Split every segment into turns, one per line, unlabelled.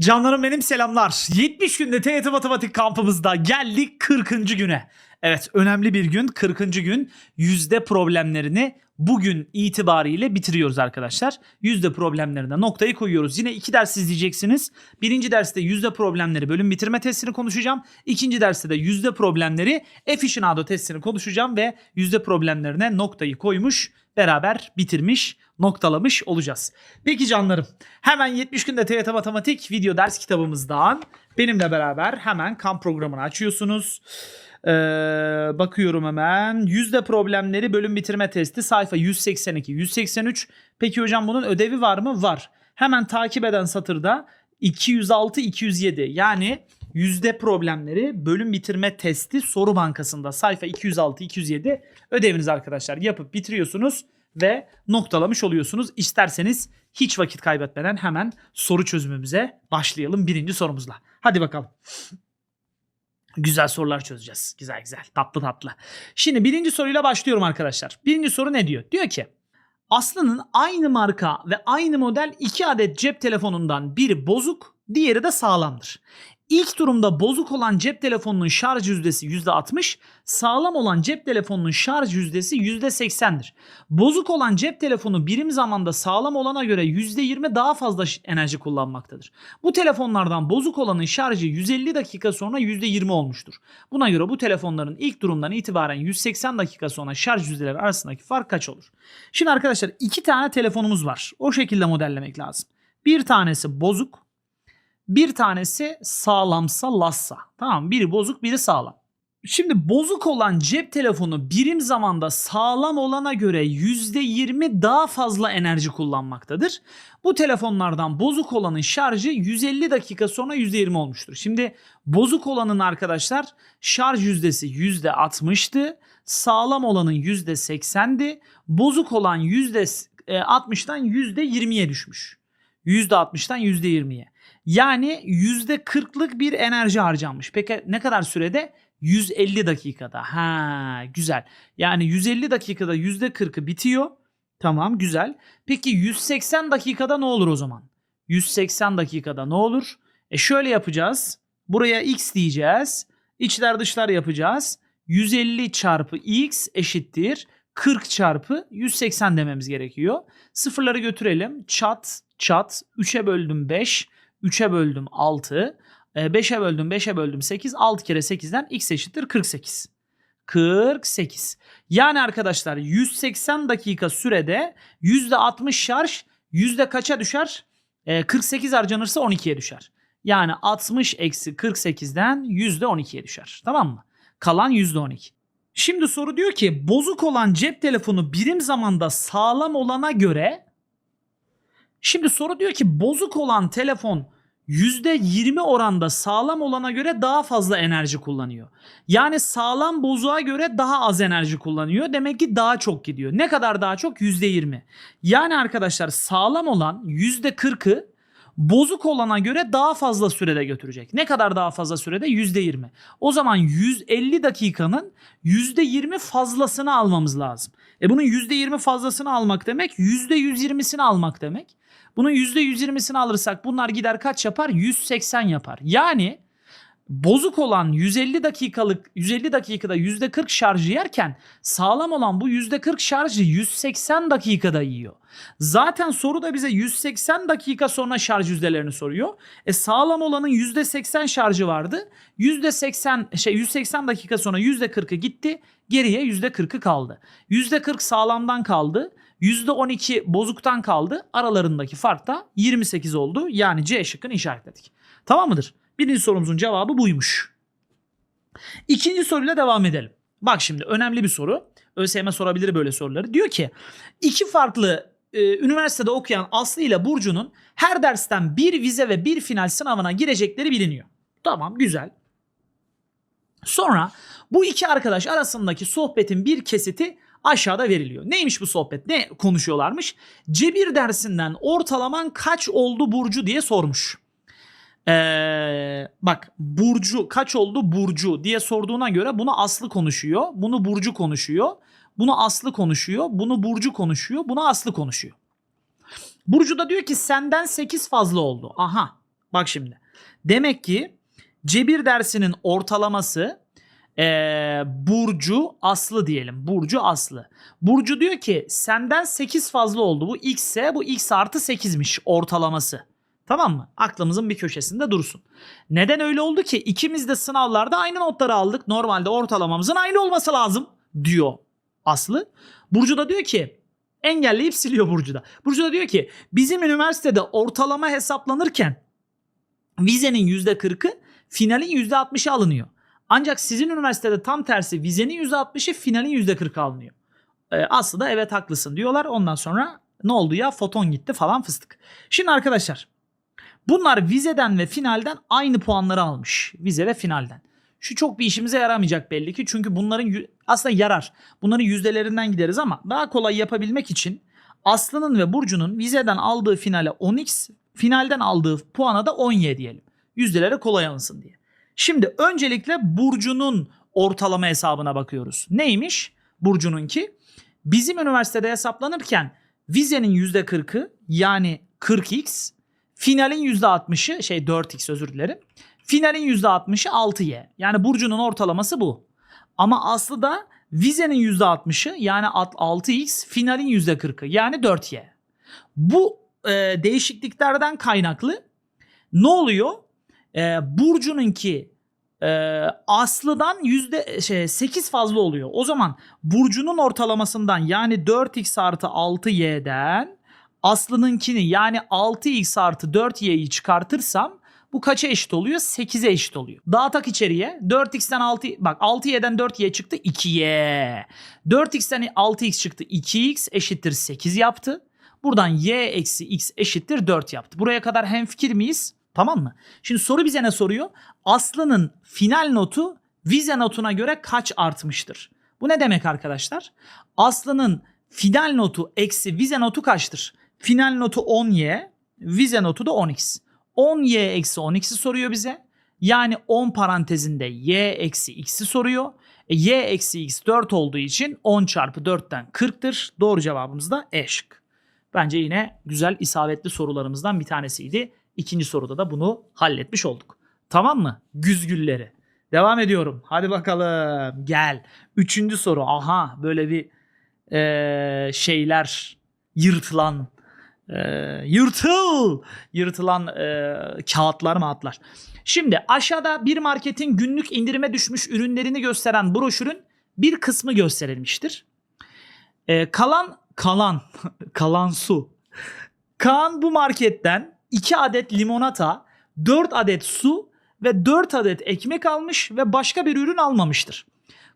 Canlarım benim selamlar. 70 günde TYT Matematik kampımızda geldik 40. güne. Evet önemli bir gün 40. gün yüzde problemlerini bugün itibariyle bitiriyoruz arkadaşlar. Yüzde problemlerine noktayı koyuyoruz. Yine iki ders izleyeceksiniz. Birinci derste yüzde problemleri bölüm bitirme testini konuşacağım. İkinci derste de yüzde problemleri aficionado testini konuşacağım ve yüzde problemlerine noktayı koymuş beraber bitirmiş noktalamış olacağız. Peki canlarım hemen 70 günde TYT Matematik video ders kitabımızdan benimle beraber hemen kamp programını açıyorsunuz. Ee, bakıyorum hemen. Yüzde problemleri bölüm bitirme testi sayfa 182, 183. Peki hocam bunun ödevi var mı? Var. Hemen takip eden satırda 206, 207 yani yüzde problemleri bölüm bitirme testi soru bankasında sayfa 206, 207 ödeviniz arkadaşlar yapıp bitiriyorsunuz ve noktalamış oluyorsunuz. İsterseniz hiç vakit kaybetmeden hemen soru çözümümüze başlayalım birinci sorumuzla. Hadi bakalım. Güzel sorular çözeceğiz. Güzel güzel. Tatlı tatlı. Şimdi birinci soruyla başlıyorum arkadaşlar. Birinci soru ne diyor? Diyor ki Aslı'nın aynı marka ve aynı model iki adet cep telefonundan biri bozuk, diğeri de sağlamdır. İlk durumda bozuk olan cep telefonunun şarj yüzdesi %60, sağlam olan cep telefonunun şarj yüzdesi %80'dir. Bozuk olan cep telefonu birim zamanda sağlam olana göre %20 daha fazla enerji kullanmaktadır. Bu telefonlardan bozuk olanın şarjı 150 dakika sonra %20 olmuştur. Buna göre bu telefonların ilk durumdan itibaren 180 dakika sonra şarj yüzdeleri arasındaki fark kaç olur? Şimdi arkadaşlar iki tane telefonumuz var. O şekilde modellemek lazım. Bir tanesi bozuk, bir tanesi sağlamsa lassa. Tamam biri bozuk biri sağlam. Şimdi bozuk olan cep telefonu birim zamanda sağlam olana göre %20 daha fazla enerji kullanmaktadır. Bu telefonlardan bozuk olanın şarjı 150 dakika sonra %20 olmuştur. Şimdi bozuk olanın arkadaşlar şarj yüzdesi %60'tı. Sağlam olanın %80'di. Bozuk olan %60'dan %20'ye düşmüş. %60'dan %20'ye. Yani %40'lık bir enerji harcanmış. Peki ne kadar sürede? 150 dakikada. Ha güzel. Yani 150 dakikada %40'ı bitiyor. Tamam güzel. Peki 180 dakikada ne olur o zaman? 180 dakikada ne olur? E şöyle yapacağız. Buraya x diyeceğiz. İçler dışlar yapacağız. 150 çarpı x eşittir 40 çarpı 180 dememiz gerekiyor. Sıfırları götürelim. Çat çat 3'e böldüm 5. 3'e böldüm 6. 5'e böldüm 5'e böldüm 8. 6 kere 8'den x eşittir 48. 48. Yani arkadaşlar 180 dakika sürede %60 şarj yüzde kaça düşer? Ee, 48 harcanırsa 12'ye düşer. Yani 60 eksi 48'den %12'ye düşer. Tamam mı? Kalan %12. Şimdi soru diyor ki bozuk olan cep telefonu birim zamanda sağlam olana göre Şimdi soru diyor ki bozuk olan telefon %20 oranda sağlam olana göre daha fazla enerji kullanıyor. Yani sağlam bozuğa göre daha az enerji kullanıyor. Demek ki daha çok gidiyor. Ne kadar daha çok? %20. Yani arkadaşlar sağlam olan %40'ı bozuk olana göre daha fazla sürede götürecek. Ne kadar daha fazla sürede? %20. O zaman 150 dakikanın %20 fazlasını almamız lazım. E bunun %20 fazlasını almak demek %120'sini almak demek. Bunun %120'sini alırsak bunlar gider kaç yapar? 180 yapar. Yani bozuk olan 150 dakikalık 150 dakikada %40 şarjı yerken sağlam olan bu %40 şarjı 180 dakikada yiyor. Zaten soru da bize 180 dakika sonra şarj yüzdelerini soruyor. E sağlam olanın %80 şarjı vardı. %80 şey 180 dakika sonra %40'ı gitti. Geriye %40'ı kaldı. %40 sağlamdan kaldı. %12 bozuktan kaldı. Aralarındaki fark da 28 oldu. Yani C şıkkını işaretledik. Tamam mıdır? Birinci sorumuzun cevabı buymuş. İkinci soruyla devam edelim. Bak şimdi önemli bir soru. ÖSYM sorabilir böyle soruları. Diyor ki iki farklı e, üniversitede okuyan Aslı ile Burcu'nun her dersten bir vize ve bir final sınavına girecekleri biliniyor. Tamam güzel. Sonra bu iki arkadaş arasındaki sohbetin bir kesiti aşağıda veriliyor. Neymiş bu sohbet? Ne konuşuyorlarmış? Cebir dersinden ortalaman kaç oldu Burcu diye sormuş. Ee, bak Burcu kaç oldu Burcu diye sorduğuna göre bunu Aslı konuşuyor. Bunu Burcu konuşuyor. Bunu Aslı konuşuyor. Bunu Burcu konuşuyor. Bunu Aslı konuşuyor. Burcu da diyor ki senden 8 fazla oldu. Aha Bak şimdi. Demek ki cebir dersinin ortalaması ee, Burcu Aslı diyelim. Burcu Aslı. Burcu diyor ki senden 8 fazla oldu. Bu x ise bu x artı 8'miş ortalaması. Tamam mı? Aklımızın bir köşesinde dursun. Neden öyle oldu ki? İkimiz de sınavlarda aynı notları aldık. Normalde ortalamamızın aynı olması lazım diyor Aslı. Burcu da diyor ki engelleyip siliyor Burcu da. Burcu da diyor ki bizim üniversitede ortalama hesaplanırken vizenin %40'ı finalin %60'ı alınıyor. Ancak sizin üniversitede tam tersi vizenin %60'ı finalin %40'ı alınıyor. Ee, Aslı da evet haklısın diyorlar. Ondan sonra ne oldu ya foton gitti falan fıstık. Şimdi arkadaşlar bunlar vizeden ve finalden aynı puanları almış. Vize ve finalden. Şu çok bir işimize yaramayacak belli ki. Çünkü bunların aslında yarar. Bunların yüzdelerinden gideriz ama daha kolay yapabilmek için Aslı'nın ve Burcu'nun vizeden aldığı finale 10x, finalden aldığı puana da 10y diyelim. Yüzdelere kolay alınsın diye. Şimdi öncelikle Burcu'nun ortalama hesabına bakıyoruz. Neymiş Burcu'nunki? Bizim üniversitede hesaplanırken vizenin %40'ı yani 40x, finalin %60'ı şey 4x özür dilerim. Finalin %60'ı 6y. Yani Burcu'nun ortalaması bu. Ama Aslı da vizenin %60'ı yani 6x, finalin %40'ı yani 4y. Bu e, değişikliklerden kaynaklı ne oluyor? E, Burcu'nunki e, Aslı'dan yüzde şey, 8 fazla oluyor. O zaman Burcu'nun ortalamasından yani 4x artı 6y'den Aslı'nınkini yani 6x artı 4y'yi çıkartırsam bu kaça eşit oluyor? 8'e eşit oluyor. Dağıtak içeriye 4x'ten 6 bak 6y'den 4y çıktı 2y. 4x'ten 6x çıktı 2x eşittir 8 yaptı. Buradan y eksi x eşittir 4 yaptı. Buraya kadar hemfikir miyiz? Tamam mı? Şimdi soru bize ne soruyor? Aslı'nın final notu vize notuna göre kaç artmıştır? Bu ne demek arkadaşlar? Aslı'nın final notu eksi vize notu kaçtır? Final notu 10y, vize notu da 10x. 10y eksi 10x'i soruyor bize. Yani 10 parantezinde y eksi x'i soruyor. E, y eksi x 4 olduğu için 10 çarpı 4'ten 40'tır. Doğru cevabımız da E şık. Bence yine güzel isabetli sorularımızdan bir tanesiydi. İkinci soruda da bunu halletmiş olduk. Tamam mı? Güzgülleri. Devam ediyorum. Hadi bakalım. Gel. Üçüncü soru. Aha böyle bir eee, şeyler yırtılan eee, yırtıl yırtılan eee, kağıtlar mı atlar. Şimdi aşağıda bir marketin günlük indirime düşmüş ürünlerini gösteren broşürün bir kısmı gösterilmiştir. Eee, kalan kalan kalan su. Kaan bu marketten 2 adet limonata, 4 adet su ve 4 adet ekmek almış ve başka bir ürün almamıştır.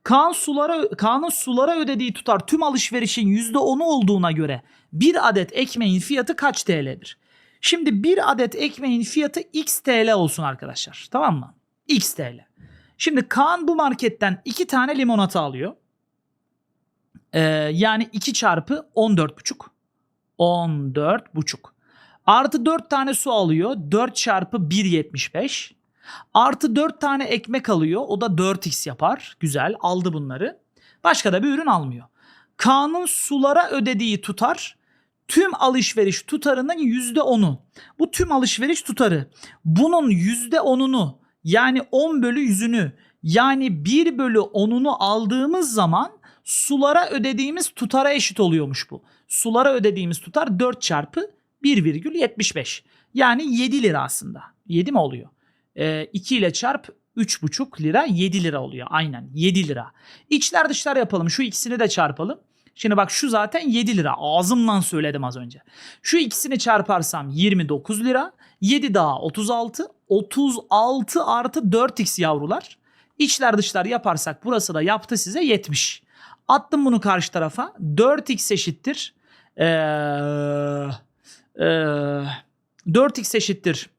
Kaan sulara Kaan'ın sulara ödediği tutar tüm alışverişin %10'u olduğuna göre bir adet ekmeğin fiyatı kaç TL'dir? Şimdi bir adet ekmeğin fiyatı X TL olsun arkadaşlar. Tamam mı? X TL. Şimdi Kaan bu marketten 2 tane limonata alıyor. Ee, yani 2 çarpı 14,5. 14,5. Artı 4 tane su alıyor. 4 çarpı 1.75. Artı 4 tane ekmek alıyor. O da 4x yapar. Güzel aldı bunları. Başka da bir ürün almıyor. Kaan'ın sulara ödediği tutar tüm alışveriş tutarının %10'u. Bu tüm alışveriş tutarı. Bunun %10'unu yani 10 bölü yüzünü yani 1 bölü 10'unu aldığımız zaman sulara ödediğimiz tutara eşit oluyormuş bu. Sulara ödediğimiz tutar 4 çarpı 1,75. Yani 7 lira aslında. 7 mi oluyor? Ee, 2 ile çarp 3,5 lira 7 lira oluyor. Aynen 7 lira. İçler dışlar yapalım. Şu ikisini de çarpalım. Şimdi bak şu zaten 7 lira. Ağzımdan söyledim az önce. Şu ikisini çarparsam 29 lira. 7 daha 36. 36 artı 4x yavrular. İçler dışlar yaparsak burası da yaptı size 70. Attım bunu karşı tarafa. 4x eşittir. Ee, ee, 4x eşittir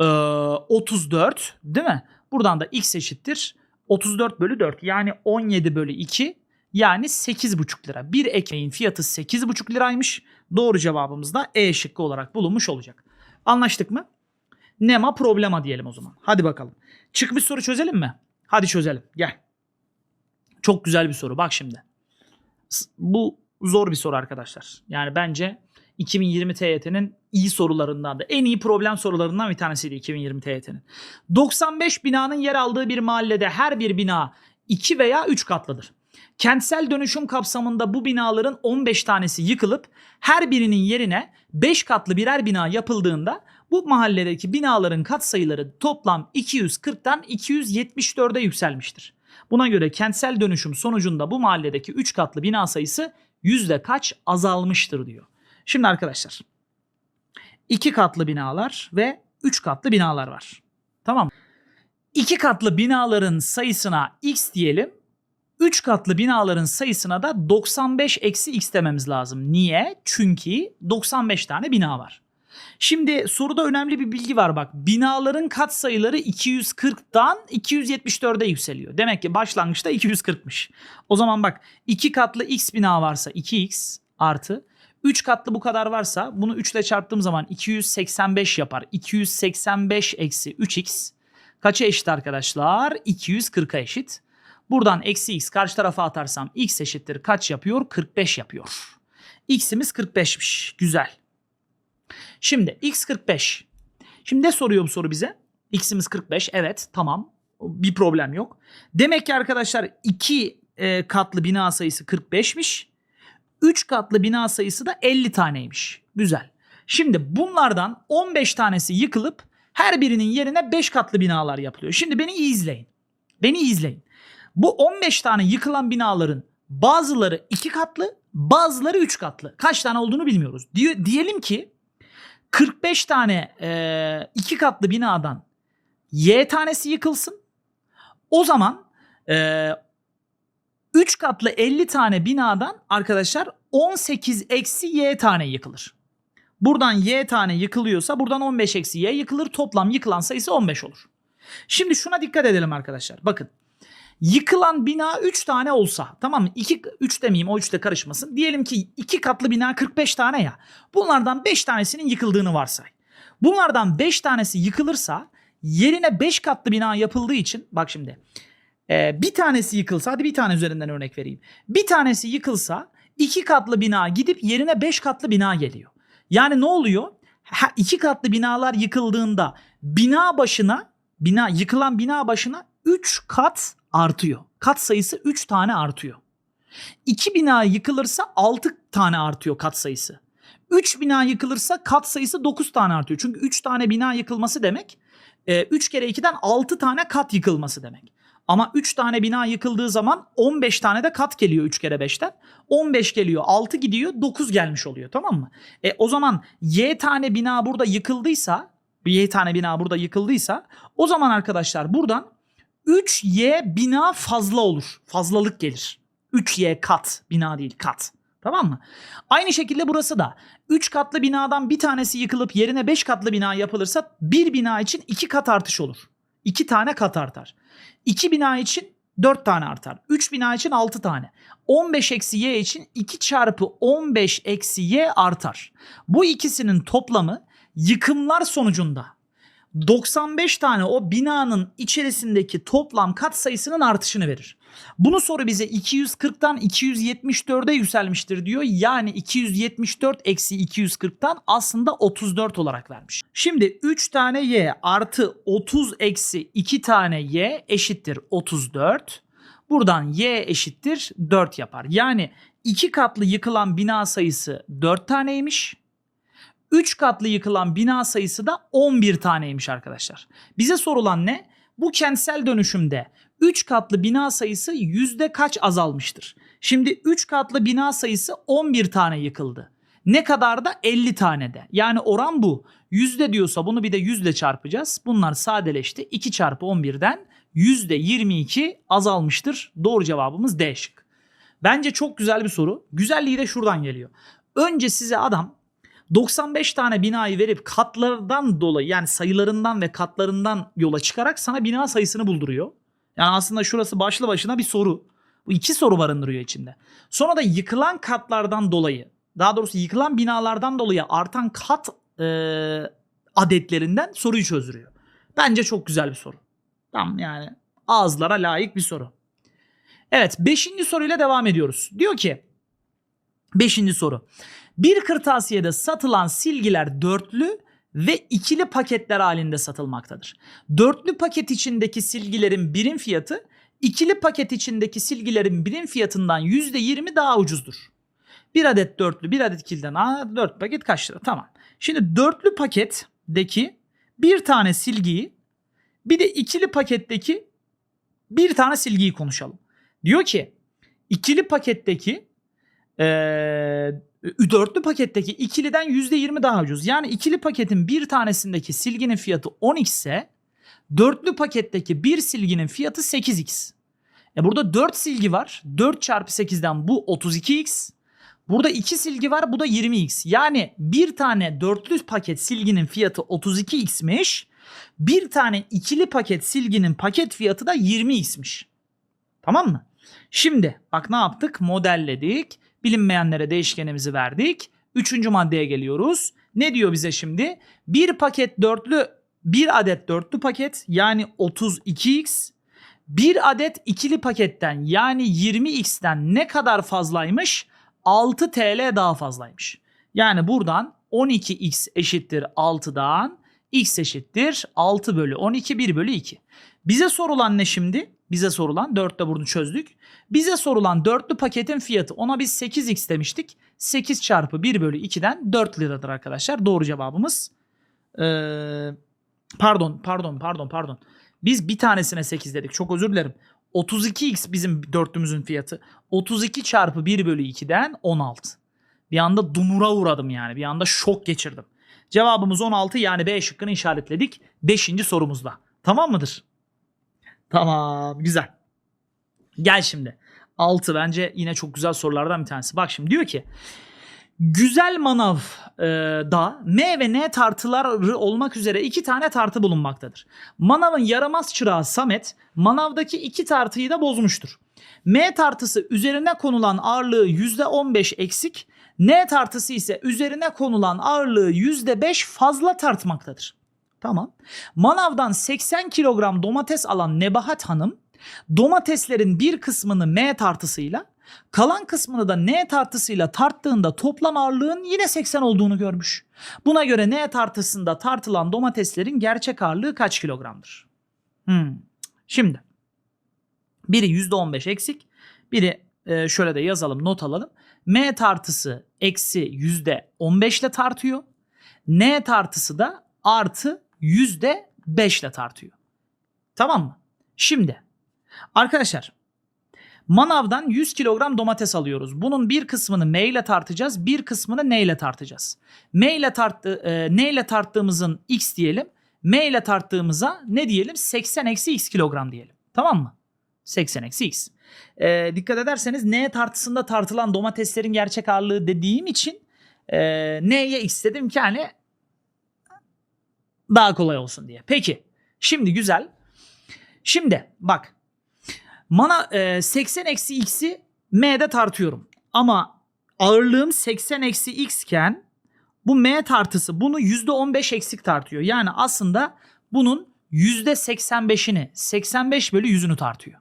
ee, 34 değil mi? Buradan da x eşittir 34 bölü 4 yani 17 bölü 2 yani 8,5 lira. Bir ekmeğin fiyatı 8,5 liraymış. Doğru cevabımız da E şıkkı olarak bulunmuş olacak. Anlaştık mı? Nema problema diyelim o zaman. Hadi bakalım. Çıkmış soru çözelim mi? Hadi çözelim. Gel. Çok güzel bir soru. Bak şimdi. Bu zor bir soru arkadaşlar. Yani bence 2020 TYT'nin iyi sorularından da en iyi problem sorularından bir tanesiydi 2020 TYT'nin. 95 binanın yer aldığı bir mahallede her bir bina 2 veya 3 katlıdır. Kentsel dönüşüm kapsamında bu binaların 15 tanesi yıkılıp her birinin yerine 5 katlı birer bina yapıldığında bu mahalledeki binaların katsayıları toplam 240'tan 274'e yükselmiştir. Buna göre kentsel dönüşüm sonucunda bu mahalledeki 3 katlı bina sayısı yüzde kaç azalmıştır diyor. Şimdi arkadaşlar 2 katlı binalar ve 3 katlı binalar var. Tamam mı? 2 katlı binaların sayısına x diyelim. 3 katlı binaların sayısına da 95 eksi x dememiz lazım. Niye? Çünkü 95 tane bina var. Şimdi soruda önemli bir bilgi var bak. Binaların katsayıları 240'dan 274'e yükseliyor. Demek ki başlangıçta 240'mış. O zaman bak 2 katlı x bina varsa 2x artı 3 katlı bu kadar varsa bunu 3 ile çarptığım zaman 285 yapar. 285 eksi 3x kaça eşit arkadaşlar? 240'a eşit. Buradan eksi x karşı tarafa atarsam x eşittir kaç yapıyor? 45 yapıyor. X'imiz 45'miş. Güzel. Şimdi x 45. Şimdi ne soruyor bu soru bize? X'imiz 45. Evet tamam. Bir problem yok. Demek ki arkadaşlar 2 katlı bina sayısı 45'miş. 3 katlı bina sayısı da 50 taneymiş. Güzel. Şimdi bunlardan 15 tanesi yıkılıp her birinin yerine 5 katlı binalar yapılıyor. Şimdi beni iyi izleyin. Beni iyi izleyin. Bu 15 tane yıkılan binaların bazıları 2 katlı, bazıları 3 katlı. Kaç tane olduğunu bilmiyoruz. Diye- diyelim ki 45 tane 2 katlı binadan Y tanesi yıkılsın. O zaman 3 katlı 50 tane binadan arkadaşlar 18 eksi Y tane yıkılır. Buradan Y tane yıkılıyorsa buradan 15 eksi Y yıkılır. Toplam yıkılan sayısı 15 olur. Şimdi şuna dikkat edelim arkadaşlar. Bakın. Yıkılan bina 3 tane olsa tamam mı? 2 3 demeyeyim o 3 de karışmasın. Diyelim ki 2 katlı bina 45 tane ya. Bunlardan 5 tanesinin yıkıldığını varsay. Bunlardan 5 tanesi yıkılırsa yerine 5 katlı bina yapıldığı için bak şimdi. Ee, bir tanesi yıkılsa hadi bir tane üzerinden örnek vereyim. Bir tanesi yıkılsa 2 katlı bina gidip yerine 5 katlı bina geliyor. Yani ne oluyor? Ha, iki katlı binalar yıkıldığında bina başına bina yıkılan bina başına 3 kat artıyor. Kat sayısı 3 tane artıyor. 2 bina yıkılırsa 6 tane artıyor kat sayısı. 3 bina yıkılırsa kat sayısı 9 tane artıyor. Çünkü 3 tane bina yıkılması demek 3 kere 2'den 6 tane kat yıkılması demek. Ama 3 tane bina yıkıldığı zaman 15 tane de kat geliyor 3 kere 5'ten. 15 geliyor 6 gidiyor 9 gelmiş oluyor tamam mı? E, o zaman Y tane bina burada yıkıldıysa Y tane bina burada yıkıldıysa o zaman arkadaşlar buradan 3Y bina fazla olur. Fazlalık gelir. 3Y kat bina değil kat. Tamam mı? Aynı şekilde burası da 3 katlı binadan bir tanesi yıkılıp yerine 5 katlı bina yapılırsa bir bina için 2 kat artış olur. 2 tane kat artar. 2 bina için 4 tane artar. 3 bina için 6 tane. 15 eksi y için 2 çarpı 15 eksi y artar. Bu ikisinin toplamı yıkımlar sonucunda 95 tane o binanın içerisindeki toplam kat sayısının artışını verir. Bunu soru bize 240'tan 274'e yükselmiştir diyor. Yani 274 eksi 240'tan aslında 34 olarak vermiş. Şimdi 3 tane y artı 30 eksi 2 tane y eşittir 34. Buradan y eşittir 4 yapar. Yani 2 katlı yıkılan bina sayısı 4 taneymiş. 3 katlı yıkılan bina sayısı da 11 taneymiş arkadaşlar. Bize sorulan ne? Bu kentsel dönüşümde 3 katlı bina sayısı yüzde kaç azalmıştır? Şimdi 3 katlı bina sayısı 11 tane yıkıldı. Ne kadar da 50 tane de. Yani oran bu. Yüzde diyorsa bunu bir de yüzle çarpacağız. Bunlar sadeleşti. 2 çarpı 11'den yüzde 22 azalmıştır. Doğru cevabımız D şık. Bence çok güzel bir soru. Güzelliği de şuradan geliyor. Önce size adam 95 tane binayı verip katlardan dolayı yani sayılarından ve katlarından yola çıkarak sana bina sayısını bulduruyor. Yani aslında şurası başlı başına bir soru. Bu iki soru barındırıyor içinde. Sonra da yıkılan katlardan dolayı daha doğrusu yıkılan binalardan dolayı artan kat e, adetlerinden soruyu çözdürüyor. Bence çok güzel bir soru. Tam yani ağızlara layık bir soru. Evet 5. soruyla devam ediyoruz. Diyor ki 5. soru. Bir kırtasiyede satılan silgiler dörtlü ve ikili paketler halinde satılmaktadır. Dörtlü paket içindeki silgilerin birim fiyatı ikili paket içindeki silgilerin birim fiyatından %20 daha ucuzdur. Bir adet dörtlü, bir adet ikiliden aa, dört paket kaç lira? Tamam. Şimdi dörtlü paketteki bir tane silgiyi bir de ikili paketteki bir tane silgiyi konuşalım. Diyor ki ikili paketteki eee dörtlü paketteki ikiliden %20 daha ucuz. Yani ikili paketin bir tanesindeki silginin fiyatı 10x ise dörtlü paketteki bir silginin fiyatı 8x. E burada 4 silgi var. 4 çarpı 8'den bu 32x. Burada 2 silgi var bu da 20x. Yani bir tane dörtlü paket silginin fiyatı 32x'miş. Bir tane ikili paket silginin paket fiyatı da 20x'miş. Tamam mı? Şimdi bak ne yaptık? Modelledik. Bilinmeyenlere değişkenimizi verdik. Üçüncü maddeye geliyoruz. Ne diyor bize şimdi? Bir paket dörtlü, bir adet dörtlü paket yani 32x. Bir adet ikili paketten yani 20x'ten ne kadar fazlaymış? 6 TL daha fazlaymış. Yani buradan 12x eşittir 6'dan x eşittir 6 bölü 12 1 bölü 2. Bize sorulan ne şimdi? Bize sorulan 4'te bunu çözdük. Bize sorulan dörtlü paketin fiyatı ona biz 8x demiştik. 8 çarpı 1 bölü 2'den 4 liradır arkadaşlar. Doğru cevabımız. Ee, pardon pardon pardon pardon. Biz bir tanesine 8 dedik. Çok özür dilerim. 32x bizim dörtlümüzün fiyatı. 32 çarpı 1 bölü 2'den 16. Bir anda dumura uğradım yani. Bir anda şok geçirdim. Cevabımız 16 yani B şıkkını işaretledik. 5. sorumuzda. Tamam mıdır? Tamam güzel. Gel şimdi. 6 bence yine çok güzel sorulardan bir tanesi. Bak şimdi diyor ki Güzel manav e, da M ve N tartıları olmak üzere iki tane tartı bulunmaktadır. Manavın yaramaz çırağı Samet manavdaki iki tartıyı da bozmuştur. M tartısı üzerine konulan ağırlığı %15 eksik, N tartısı ise üzerine konulan ağırlığı %5 fazla tartmaktadır. Tamam. Manavdan 80 kilogram domates alan Nebahat Hanım domateslerin bir kısmını M tartısıyla kalan kısmını da N tartısıyla tarttığında toplam ağırlığın yine 80 olduğunu görmüş. Buna göre N tartısında tartılan domateslerin gerçek ağırlığı kaç kilogramdır? Hmm. Şimdi biri %15 eksik biri e, şöyle de yazalım not alalım. M tartısı eksi %15 ile tartıyor. N tartısı da artı %5 ile tartıyor. Tamam mı? Şimdi arkadaşlar manavdan 100 kilogram domates alıyoruz. Bunun bir kısmını M ile tartacağız, bir kısmını N ile tartacağız. M ile tarttı, e, N ile tarttığımızın X diyelim. M ile tarttığımıza ne diyelim? 80 eksi X kilogram diyelim. Tamam mı? 80 eksi X. E, dikkat ederseniz N tartısında tartılan domateslerin gerçek ağırlığı dediğim için e, N'ye X dedim ki hani daha kolay olsun diye. Peki. Şimdi güzel. Şimdi bak. Mana e, 80 eksi x'i m'de tartıyorum. Ama ağırlığım 80 eksi x iken bu m tartısı bunu %15 eksik tartıyor. Yani aslında bunun %85'ini 85 bölü 100'ünü tartıyor.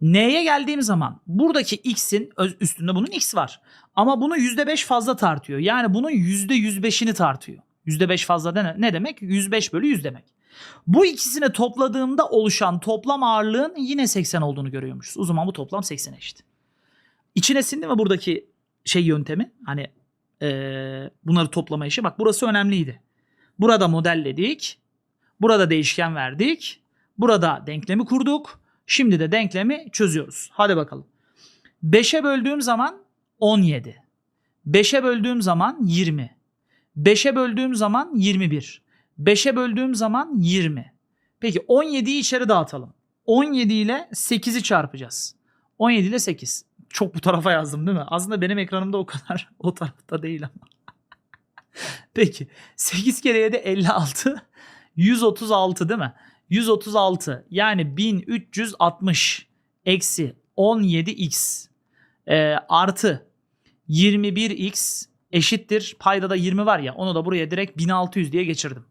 N'ye geldiğim zaman buradaki x'in üstünde bunun x var. Ama bunu %5 fazla tartıyor. Yani bunun %105'ini tartıyor. %5 fazla ne, ne demek? 105 bölü 100 demek. Bu ikisini topladığımda oluşan toplam ağırlığın yine 80 olduğunu görüyormuşuz. O zaman bu toplam 80 eşit. İçine sindi mi buradaki şey yöntemi? Hani eee, bunları toplama işi. Bak burası önemliydi. Burada modelledik. Burada değişken verdik. Burada denklemi kurduk. Şimdi de denklemi çözüyoruz. Hadi bakalım. 5'e böldüğüm zaman 17. 5'e böldüğüm zaman 20. 5'e böldüğüm zaman 21. 5'e böldüğüm zaman 20. Peki 17'yi içeri dağıtalım. 17 ile 8'i çarpacağız. 17 ile 8. Çok bu tarafa yazdım değil mi? Aslında benim ekranımda o kadar o tarafta değil ama. Peki 8 kere 7 56. 136 değil mi? 136 yani 1360 eksi 17x e, artı 21x eşittir. Payda da 20 var ya onu da buraya direkt 1600 diye geçirdim.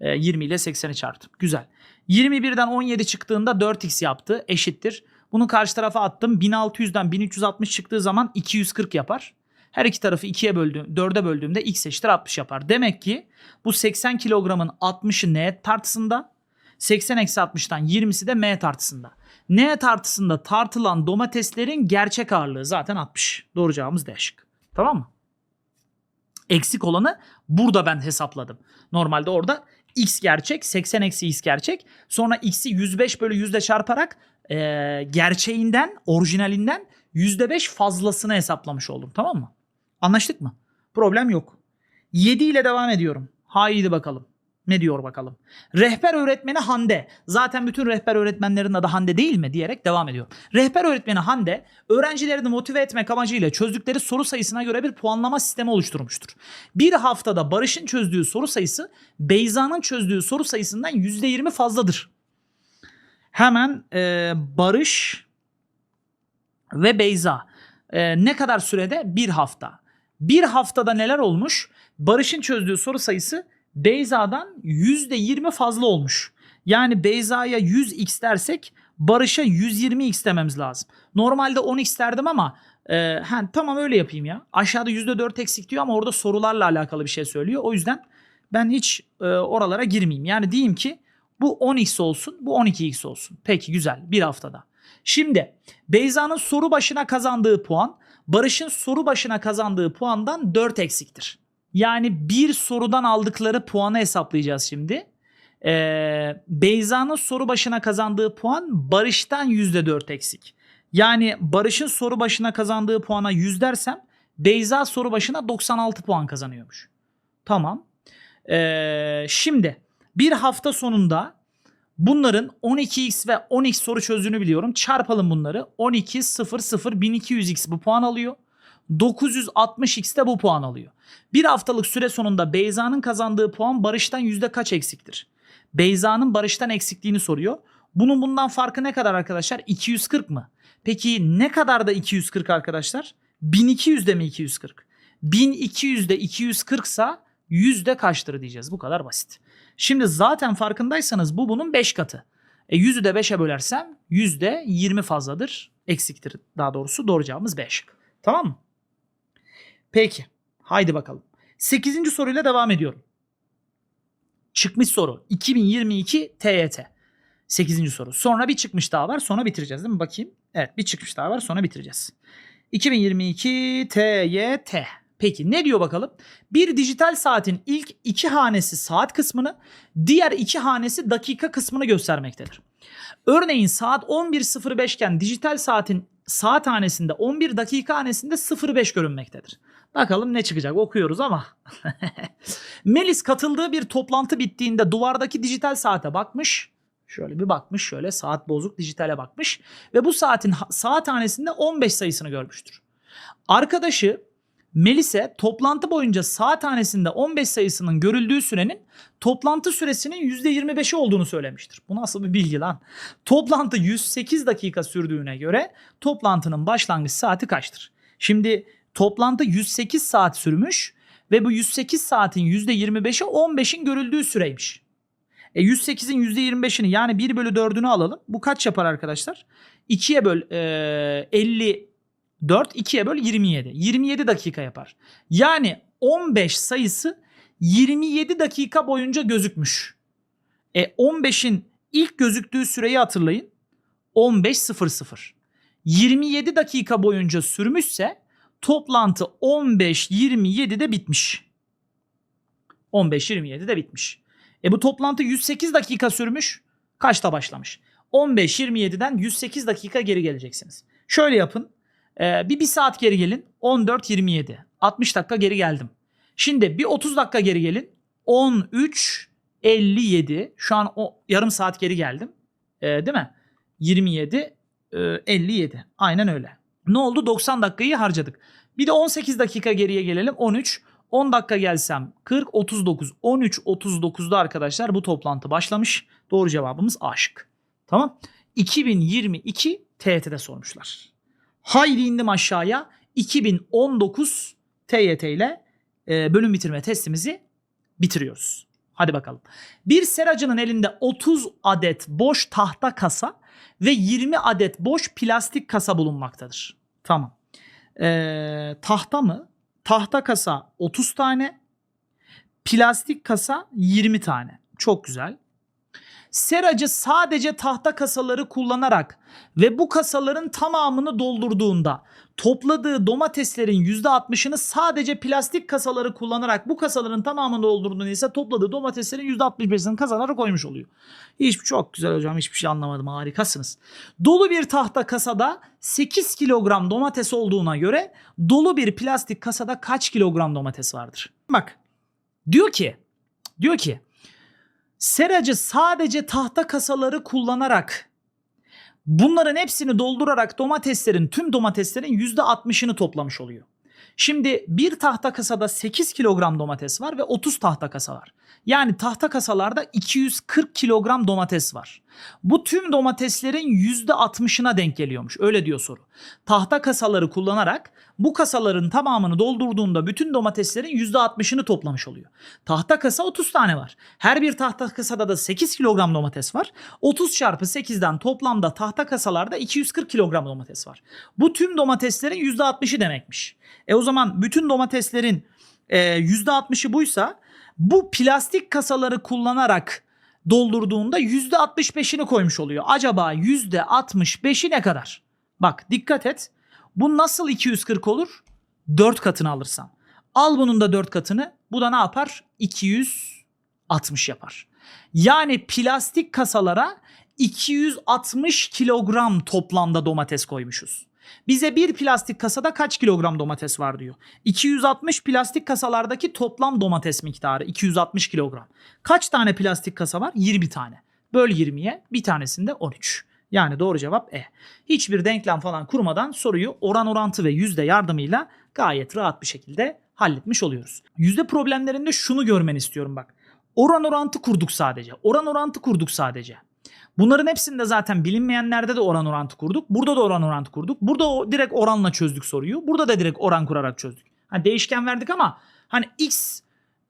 E, 20 ile 80'i çarptım. Güzel. 21'den 17 çıktığında 4x yaptı eşittir. Bunu karşı tarafa attım. 1600'den 1360 çıktığı zaman 240 yapar. Her iki tarafı 2'ye böldüğüm, 4'e böldüğümde x eşittir 60 yapar. Demek ki bu 80 kilogramın 60'ı n tartısında, 80 eksi 60'tan 20'si de m tartısında. N tartısında tartılan domateslerin gerçek ağırlığı zaten 60. Doğru cevabımız D şıkkı. Tamam mı? Eksik olanı burada ben hesapladım. Normalde orada x gerçek, 80 eksi x gerçek. Sonra x'i 105 bölü yüzde çarparak e, gerçeğinden, orijinalinden %5 fazlasını hesaplamış oldum. Tamam mı? Anlaştık mı? Problem yok. 7 ile devam ediyorum. Haydi bakalım. Ne diyor bakalım. Rehber öğretmeni Hande. Zaten bütün rehber öğretmenlerin adı Hande değil mi diyerek devam ediyor. Rehber öğretmeni Hande öğrencilerini motive etmek amacıyla çözdükleri soru sayısına göre bir puanlama sistemi oluşturmuştur. Bir haftada Barış'ın çözdüğü soru sayısı Beyza'nın çözdüğü soru sayısından %20 fazladır. Hemen e, Barış ve Beyza e, ne kadar sürede? Bir hafta. Bir haftada neler olmuş? Barış'ın çözdüğü soru sayısı Beyza'dan %20 fazla olmuş. Yani Beyza'ya 100x dersek Barış'a 120x dememiz lazım. Normalde 10x derdim ama e, ha, tamam öyle yapayım ya. Aşağıda %4 eksik diyor ama orada sorularla alakalı bir şey söylüyor. O yüzden ben hiç e, oralara girmeyeyim. Yani diyeyim ki bu 10x olsun bu 12x olsun. Peki güzel bir haftada. Şimdi Beyza'nın soru başına kazandığı puan Barış'ın soru başına kazandığı puandan 4 eksiktir. Yani bir sorudan aldıkları puanı hesaplayacağız şimdi. Ee, Beyza'nın soru başına kazandığı puan Barış'tan %4 eksik. Yani Barış'ın soru başına kazandığı puana 100 dersem Beyza soru başına 96 puan kazanıyormuş. Tamam. Ee, şimdi bir hafta sonunda bunların 12x ve 10x soru çözdüğünü biliyorum. Çarpalım bunları. 12 0 0 1200x bu puan alıyor. 960x de bu puan alıyor. Bir haftalık süre sonunda Beyza'nın kazandığı puan Barış'tan yüzde kaç eksiktir? Beyza'nın Barış'tan eksikliğini soruyor. Bunun bundan farkı ne kadar arkadaşlar? 240 mı? Peki ne kadar da 240 arkadaşlar? 1200 de mi 240? 1200 de 240 sa yüzde kaçtır diyeceğiz. Bu kadar basit. Şimdi zaten farkındaysanız bu bunun 5 katı. E 100'ü de 5'e bölersem yüzde 20 fazladır. Eksiktir daha doğrusu. Doğru cevabımız 5. Tamam mı? Peki. Haydi bakalım. 8. soruyla devam ediyorum. Çıkmış soru. 2022 TYT. 8. soru. Sonra bir çıkmış daha var. Sonra bitireceğiz değil mi? Bakayım. Evet bir çıkmış daha var. Sonra bitireceğiz. 2022 TYT. Peki ne diyor bakalım? Bir dijital saatin ilk iki hanesi saat kısmını, diğer iki hanesi dakika kısmını göstermektedir. Örneğin saat 11.05 iken dijital saatin saat hanesinde 11 dakika hanesinde 05 görünmektedir. Bakalım ne çıkacak okuyoruz ama. Melis katıldığı bir toplantı bittiğinde duvardaki dijital saate bakmış. Şöyle bir bakmış şöyle saat bozuk dijitale bakmış. Ve bu saatin saat hanesinde 15 sayısını görmüştür. Arkadaşı Melis'e toplantı boyunca saat hanesinde 15 sayısının görüldüğü sürenin toplantı süresinin %25'i olduğunu söylemiştir. Bu nasıl bir bilgi lan? Toplantı 108 dakika sürdüğüne göre toplantının başlangıç saati kaçtır? Şimdi toplantı 108 saat sürmüş ve bu 108 saatin %25'i 15'in görüldüğü süreymiş. E 108'in %25'ini yani 1 bölü 4'ünü alalım. Bu kaç yapar arkadaşlar? 2'ye böl e, 50 4 2'ye böl 27. 27 dakika yapar. Yani 15 sayısı 27 dakika boyunca gözükmüş. E 15'in ilk gözüktüğü süreyi hatırlayın. 15.00. 27 dakika boyunca sürmüşse toplantı 15.27'de bitmiş. 15.27'de bitmiş. E bu toplantı 108 dakika sürmüş. Kaçta başlamış? 15.27'den 108 dakika geri geleceksiniz. Şöyle yapın. Ee, bir bir saat geri gelin. 14.27. 60 dakika geri geldim. Şimdi bir 30 dakika geri gelin. 13.57. Şu an o yarım saat geri geldim. Ee, değil mi? 27 e, 57. Aynen öyle. Ne oldu? 90 dakikayı harcadık. Bir de 18 dakika geriye gelelim. 13. 10 dakika gelsem 40, 39, 13, 39'da arkadaşlar bu toplantı başlamış. Doğru cevabımız A şık. Tamam. 2022 TYT'de sormuşlar. Haydi indim aşağıya. 2019 TYT ile e, bölüm bitirme testimizi bitiriyoruz. Hadi bakalım. Bir seracının elinde 30 adet boş tahta kasa ve 20 adet boş plastik kasa bulunmaktadır. Tamam. Ee, tahta mı? tahta kasa 30 tane, plastik kasa 20 tane. Çok güzel. Seracı sadece tahta kasaları kullanarak ve bu kasaların tamamını doldurduğunda topladığı domateslerin %60'ını sadece plastik kasaları kullanarak bu kasaların tamamını doldurduğunda ise topladığı domateslerin %65'ini kasalara koymuş oluyor. Hiçbir çok güzel hocam hiçbir şey anlamadım harikasınız. Dolu bir tahta kasada 8 kilogram domates olduğuna göre dolu bir plastik kasada kaç kilogram domates vardır? Bak diyor ki diyor ki seracı sadece tahta kasaları kullanarak bunların hepsini doldurarak domateslerin tüm domateslerin %60'ını toplamış oluyor. Şimdi bir tahta kasada 8 kilogram domates var ve 30 tahta kasa var. Yani tahta kasalarda 240 kilogram domates var. Bu tüm domateslerin %60'ına denk geliyormuş. Öyle diyor soru. Tahta kasaları kullanarak bu kasaların tamamını doldurduğunda bütün domateslerin %60'ını toplamış oluyor. Tahta kasa 30 tane var. Her bir tahta kasada da 8 kilogram domates var. 30 çarpı 8'den toplamda tahta kasalarda 240 kilogram domates var. Bu tüm domateslerin %60'ı demekmiş. E o zaman bütün domateslerin e, %60'ı buysa bu plastik kasaları kullanarak doldurduğunda %65'ini koymuş oluyor. Acaba %65'i ne kadar? Bak dikkat et. Bu nasıl 240 olur? 4 katını alırsan. Al bunun da 4 katını. Bu da ne yapar? 260 yapar. Yani plastik kasalara 260 kilogram toplamda domates koymuşuz. Bize bir plastik kasada kaç kilogram domates var diyor. 260 plastik kasalardaki toplam domates miktarı 260 kilogram. Kaç tane plastik kasa var? 20 tane. Böl 20'ye bir tanesinde 13. Yani doğru cevap E. Hiçbir denklem falan kurmadan soruyu oran orantı ve yüzde yardımıyla gayet rahat bir şekilde halletmiş oluyoruz. Yüzde problemlerinde şunu görmeni istiyorum bak. Oran orantı kurduk sadece. Oran orantı kurduk sadece. Bunların hepsinde zaten bilinmeyenlerde de oran orantı kurduk. Burada da oran orantı kurduk. Burada o direkt oranla çözdük soruyu. Burada da direkt oran kurarak çözdük. Hani değişken verdik ama hani x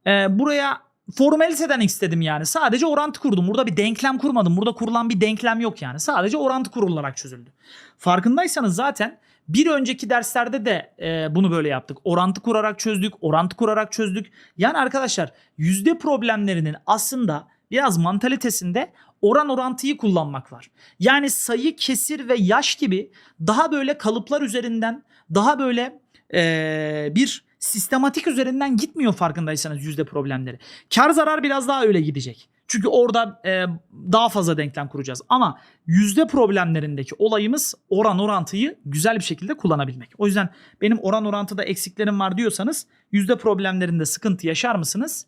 e, buraya formaliteden x dedim yani. Sadece orantı kurdum. Burada bir denklem kurmadım. Burada kurulan bir denklem yok yani. Sadece orantı kurularak çözüldü. Farkındaysanız zaten bir önceki derslerde de e, bunu böyle yaptık. Orantı kurarak çözdük, orantı kurarak çözdük. Yani arkadaşlar yüzde problemlerinin aslında biraz mantalitesinde oran orantıyı kullanmak var. Yani sayı, kesir ve yaş gibi daha böyle kalıplar üzerinden, daha böyle e, bir sistematik üzerinden gitmiyor farkındaysanız yüzde problemleri. Kar zarar biraz daha öyle gidecek. Çünkü orada e, daha fazla denklem kuracağız. Ama yüzde problemlerindeki olayımız oran orantıyı güzel bir şekilde kullanabilmek. O yüzden benim oran orantıda eksiklerim var diyorsanız yüzde problemlerinde sıkıntı yaşar mısınız?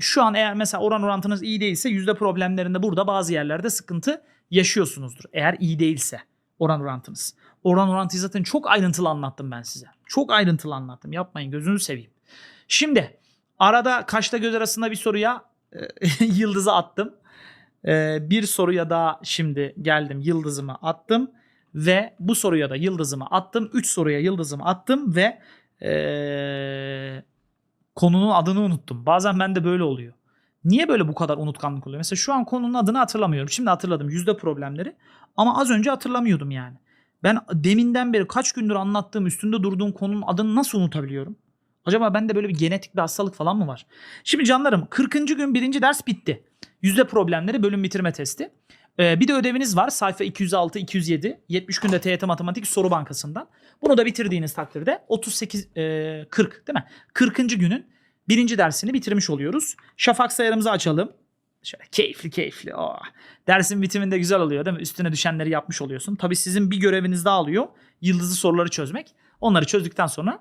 Şu an eğer mesela oran orantınız iyi değilse yüzde problemlerinde burada bazı yerlerde sıkıntı yaşıyorsunuzdur. Eğer iyi değilse oran orantınız. Oran orantıyı zaten çok ayrıntılı anlattım ben size. Çok ayrıntılı anlattım. Yapmayın gözünüzü seveyim. Şimdi arada kaşla göz arasında bir soruya e, yıldızı attım. E, bir soruya daha şimdi geldim yıldızımı attım. Ve bu soruya da yıldızımı attım. Üç soruya yıldızımı attım ve e, konunun adını unuttum. Bazen bende böyle oluyor. Niye böyle bu kadar unutkanlık oluyor? Mesela şu an konunun adını hatırlamıyorum. Şimdi hatırladım yüzde problemleri. Ama az önce hatırlamıyordum yani. Ben deminden beri kaç gündür anlattığım üstünde durduğum konunun adını nasıl unutabiliyorum? Acaba bende böyle bir genetik bir hastalık falan mı var? Şimdi canlarım 40. gün birinci ders bitti. Yüzde problemleri bölüm bitirme testi. Ee, bir de ödeviniz var sayfa 206-207 70 günde TYT Matematik soru bankasından. Bunu da bitirdiğiniz takdirde 38 e, 40 değil mi? 40. günün birinci dersini bitirmiş oluyoruz. Şafak sayarımızı açalım. Şöyle keyifli keyifli. Oh. Dersin bitiminde güzel oluyor değil mi? Üstüne düşenleri yapmış oluyorsun. Tabii sizin bir göreviniz daha alıyor. Yıldızlı soruları çözmek. Onları çözdükten sonra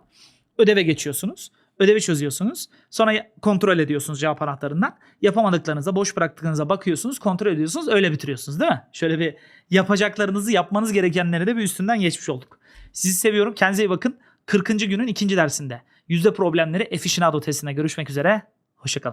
ödeve geçiyorsunuz. Ödevi çözüyorsunuz. Sonra kontrol ediyorsunuz cevap anahtarından. Yapamadıklarınıza, boş bıraktıklarınıza bakıyorsunuz, kontrol ediyorsunuz. Öyle bitiriyorsunuz değil mi? Şöyle bir yapacaklarınızı, yapmanız gerekenleri de bir üstünden geçmiş olduk. Sizi seviyorum. Kendinize iyi bakın. 40. günün ikinci dersinde yüzde problemleri Efficienado testine görüşmek üzere. Hoşçakalın.